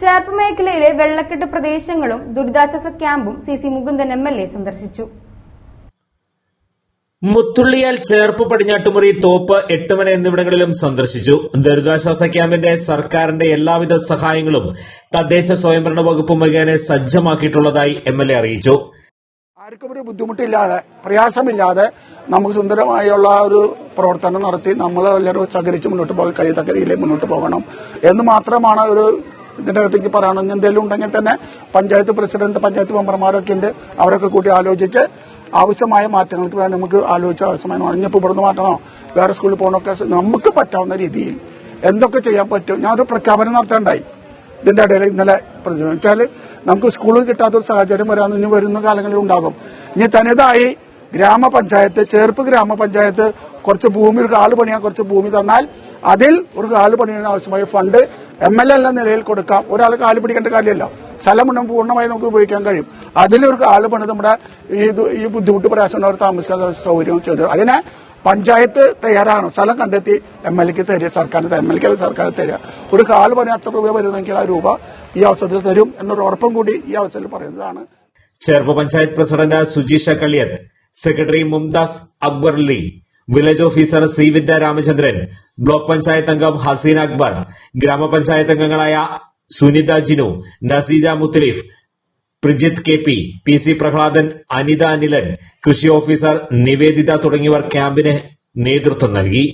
ചേർപ്പ് മേഖലയിലെ വെള്ളക്കെട്ട് പ്രദേശങ്ങളും ദുരിതാശ്വാസ ക്യാമ്പും C C Mukundan M L A സന്ദർശിച്ചു. മുത്തുള്ളിയാൽ ചേർപ്പ് പടിഞ്ഞാട്ടുമുറി തോപ്പ് എട്ടുമന എന്നിവിടങ്ങളിലും സന്ദർശിച്ചു. ദുരിതാശ്വാസ ക്യാമ്പിന്റെ സർക്കാരിന്റെ എല്ലാവിധ സഹായങ്ങളും തദ്ദേശ സ്വയംഭരണ വകുപ്പ് മുഖേന സജ്ജമാക്കിയിട്ടുള്ളതായി എം എൽ എ അറിയിച്ചു. ആർക്കും ഒരു ബുദ്ധിമുട്ടില്ലാതെ പ്രയാസമില്ലാതെ നമുക്ക് സുന്ദരമായുള്ള ഒരു പ്രവർത്തനം നടത്തി നമ്മൾ എല്ലാവരും സഹകരിച്ച് മുന്നോട്ട് പോകാൻ കഴിയത്തക്ക രീതിയിൽ മുന്നോട്ട് പോകണം എന്ന് മാത്രമാണ് ഒരു ഇതിന്റെ അകത്തേക്ക് പറയണമെങ്കിൽ എന്തെങ്കിലും ഉണ്ടെങ്കിൽ തന്നെ പഞ്ചായത്ത് പ്രസിഡന്റ് പഞ്ചായത്ത് മെമ്പർമാരൊക്കെ ഉണ്ട്. അവരൊക്കെ കൂടി ആലോചിച്ച് ആവശ്യമായ മാറ്റങ്ങൾക്ക് വേണ്ടി നമുക്ക് ആലോചിച്ച് ആവശ്യമായ ഇനിയിപ്പോൾ ഇവിടുന്ന് മാറ്റണോ? വേറെ സ്കൂളിൽ പോകണമൊക്കെ നമുക്ക് പറ്റാവുന്ന രീതിയിൽ എന്തൊക്കെ ചെയ്യാൻ പറ്റും? ഞാനൊരു പ്രഖ്യാപനം നടത്തേണ്ടായി ഇതിന്റെ ഇടയിൽ ഇന്നലെ വെച്ചാൽ നമുക്ക് സ്കൂളിൽ കിട്ടാത്തൊരു സാഹചര്യം വരാൻ ഇനി വരുന്ന കാലങ്ങളിൽ ഉണ്ടാകും. ഇനി തനതായി ഗ്രാമപഞ്ചായത്ത് ചേർപ്പ് ഗ്രാമപഞ്ചായത്ത് കുറച്ച് ഭൂമി ഒരു കാൽ പണിയാൻ കുറച്ച് ഭൂമി തന്നാൽ അതിൽ ഒരു കാൽ പണിയാൻ ആവശ്യമായ ഫണ്ട് എം എൽ എ എന്ന നിലയിൽ കൊടുക്കാം. ഒരാൾ കാൽ പിടിക്കേണ്ട കാര്യമല്ല. സ്ഥലമുണ്ടെങ്കിൽ പൂർണമായി നമുക്ക് ഉപയോഗിക്കാൻ കഴിയും. അതിലൊരു കാൽ പണി നമ്മുടെ ഈ ബുദ്ധിമുട്ട് പ്രയാസമുള്ളവർ താമസിക്കാൻ സൗകര്യം ചെയ്തു അതിനെ പഞ്ചായത്ത് തയ്യാറാണ്. സ്ഥലം കണ്ടെത്തി എം എൽ എക്ക് തരിക. സർക്കാരിന് എം എൽ എക്ക് സർക്കാർ തരിക. ഒരു കാൽ പണി അത്ര രൂപ വരുന്നെങ്കിൽ ആ രൂപ ഈ അവസരത്തിൽ തരും എന്നൊരു ഉറപ്പും കൂടി ഈ അവസരത്തിൽ പറയുന്നതാണ്. Cherpu panchayat president Sujeesha Kaliyath secretary Mumtaz Akbar Ali village officer C Vidya Ramachandran block panchayat അംഗം ഹസീൻ അക്ബർ ഗ്രാമപഞ്ചായത്ത് അംഗങ്ങളായ Sunitha Jinu Naseeja Muthalif Prijith K P P C Prahladan Anitha Anilan കൃഷി ഓഫീസർ നിവേദിത തുടങ്ങിയവർ ക്യാമ്പിന് നേതൃത്വം നൽകി.